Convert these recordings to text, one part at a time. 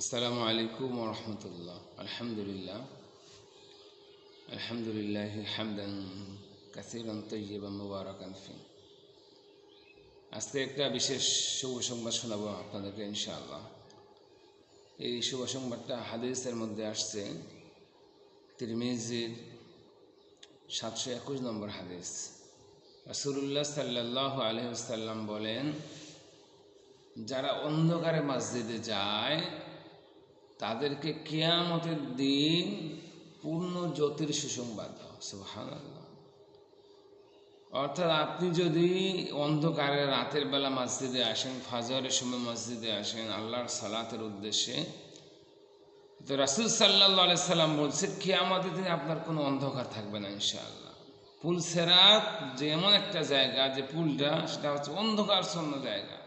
আসসালামু আলাইকুম রহমতুল্লাহ। আলহামদুলিল্লাহ। আলহামদুলিল্লাহ হামদান কাসিরান তৈয়বান মুবারাকান ফি। আজকে একটা বিশেষ শুভ সংবাদ শোনাবো আপনাদেরকে ইনশাআল্লাহ। এই শুভ সংবাদটা হাদিসের মধ্যে আসছে। তিরমিজির সাতশো একুশ নম্বর হাদিস। রাসুল্লাহ সাল্লাহ আলহিসাল্লাম বলেন, যারা অন্ধকারে মসজিদে যায় তাদেরকে কেয়ামতের দিন পূর্ণ জ্যোতির সুসংবাদ অর্থাৎ আপনি যদি অন্ধকারে রাতের বেলা মসজিদে আসেন, ফাজরের সময় মসজিদে আসেন, আল্লাহর সালাতের উদ্দেশ্যে, তো রাসুল সাল্লাহ সাল্লাম বলছে, কেয়ামতের দিন আপনার কোনো অন্ধকার থাকবে না, ইনশাআল্লাহ। পুল সেরাত যে এমন একটা জায়গা, যে পুলটা, সেটা হচ্ছে অন্ধকারচ্ছন্ন জায়গা।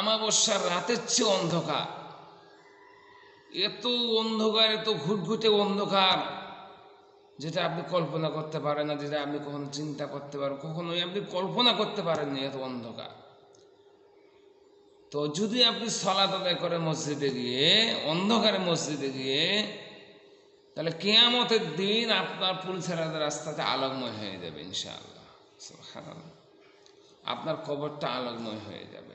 আমাবস্যার রাতের চেয়ে অন্ধকার। এত অন্ধকার, এত ঘুটঘুটে অন্ধকার, যেটা আপনি কল্পনা করতে পারেন না, যেটা আপনি কখনো চিন্তা করতে পারেন, কখনোই আপনি কল্পনা করতে পারেন না এত অন্ধকার। তো যদি আপনি সলাত আদায় করে মসজিদে গিয়ে, অন্ধকারে মসজিদে গিয়ে, তাহলে কেয়ামতের দিন আপনার পুলিশের রাস্তাতে আলোকময় হয়ে যাবে, ইনশাআল্লাহ আপনার কবরটা আলোকময় হয়ে যাবে।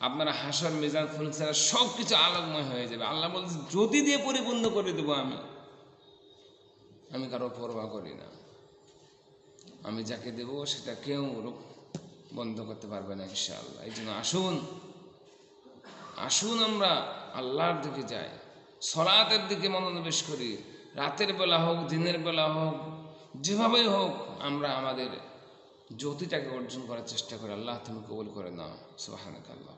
আপনার হাসর, মেজান ছাড়া সব কিছু আলোকময় হয়ে যাবে। আল্লাহ বলছে যদি দিয়ে পরিপূর্ণ করে দেবো আমি। আমি কারও পরোয়া করি না। আমি যাকে দেব, সেটা কেউ বন্ধ করতে পারবে না, ইনশাআল্লাহ। এই জন্য আসুন আসুন আমরা আল্লাহর দিকে যাই। সলাতের দিকে মনোনিবেশ করি। রাতের বেলা হোক, দিনের বেলা হোক, যেভাবেই হোক আমরা আমাদের জ্যোতিটাকে অর্জন করার চেষ্টা করে আল্লাহ তুমি কবুল করে না সুবাহ আল্লাহ